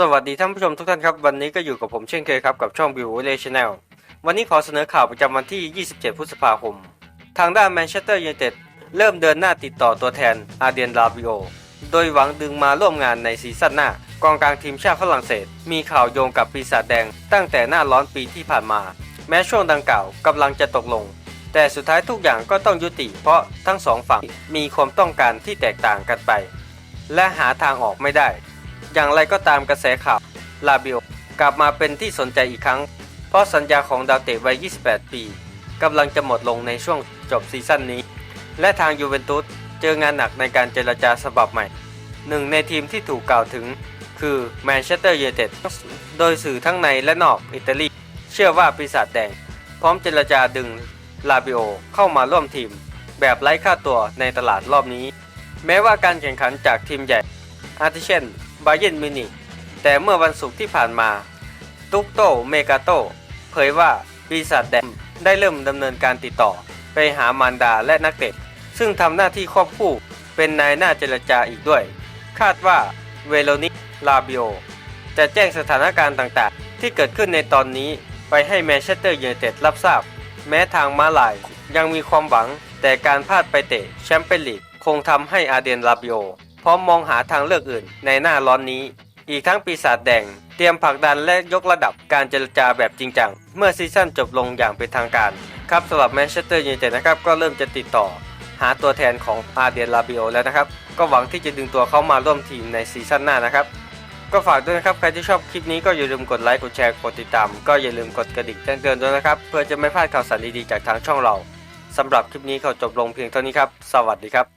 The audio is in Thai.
สวัสดีท่านผู้ชมทุกท่านครับ วันนี้ก็อยู่กับผมเช่นเคยครับ กับช่อง View l a c h a n n e l วันนี้ขอเสนอข่าวประจำวันที่ 27 พฤษภาคม ทางด้านแมนเชสเตอร์ยูไนเต็ดเริ่มเดินหน้าติดต่อตัวแทนอาเดียนลาบิโอ โดยหวังดึงมาร่วมงานในซีซั่นหน้า กองกลางทีมชาติฝรั่งเศส มีข่าวโยงกับปีศาจแดง ตั้งแต่หน้าร้อนปีที่ผ่านมา แม้ช่วงดังกล่าวกำลังจะตกลง แต่สุดท้ายทุกอย่างก็ต้องยุติ เพราะทั้งสองฝั่งมีความต้องการที่แตกต่างกันไป และหาทางออกไม่ได้ อย่างไรก็ตามกระแสข่าวลาบิโอกลับมาเป็นที่สนใจอีกครั้ง เพราะสัญญาของดาวเตะวัย 28 ปีกำลังจะหมดลงในช่วงจบซีซั่นนี้ และทางยูเวนตุสเจองานหนักในการเจรจาฉบับใหม่ หนึ่งในทีมที่ถูกกล่าวถึง คือแมนเชสเตอร์ยูไนเต็ดโดยสื่อทั้งในและนอกอิตาลี เชื่อว่าปีศาจแดง พร้อมเจรจาดึงลาบิโอเข้ามาร่วมทีม แบบไร้ค่าตัวในตลาดรอบนี้ แม้ว่าการแข่งขันจากทีมใหญ่อาทิเช่น บาเย r n มินิกแต่เมื่อวันศุกร์ที่ผ่านมา ตุกโตเมกาโตเผยว่าปีศาจแดงได้เริ่มดำเนินการติดต่อ ไปหามารดาและนักเตะซึ่งทำหน้าที่ควบคู่เป็นนายหน้าเจรจาอีกด้วย คาดว่าเวโรนิกลาบิโอจะแจ้งสถานการณ์ต่างๆ ที่เกิดขึ้นในตอนนี้ไปให้แมนเชสเตอร์ยูไนเต็ดรับทราบ แม้ทางมาลายยังมีความหวังแต่การพลาดไปเตะแชมเปี้ยนลีกคงทำให้อาเดนลาบิโอ ร้อมมองหาทางเลือกอื่นในหน้าร้อนนี้ อีกทั้งปีศาจแดง เตรียมผลักดันและยกระดับการเจรจาแบบจริงจัง เมื่อซีซั่นจบลงอย่างเป็นทางการ ครับสำหรับแมนเชสเตอร์ยูไนเต็ดนะครับก็เริ่มจะติดต่อ หาตัวแทนของอาเดียนลาบิโอแล้วนะครับ ก็หวังที่จะดึงตัวเขามาร่วมทีมในซีซั่นหน้านะครับก็ฝากด้วยนะครับ ใครที่ชอบคลิปนี้ก็อย่าลืมกดไลค์ กดแชร์ กดติดตาม ก็อย่าลืมกดกระดิ่งแจ้งเตือนด้วยนะครับ เพื่อจะไม่พลาดข่าวสารดีๆจากทางช่องเราสำหรับคลิปนี้เขาจบลงเพียงเท่านี้ครับ สวัสดีครับ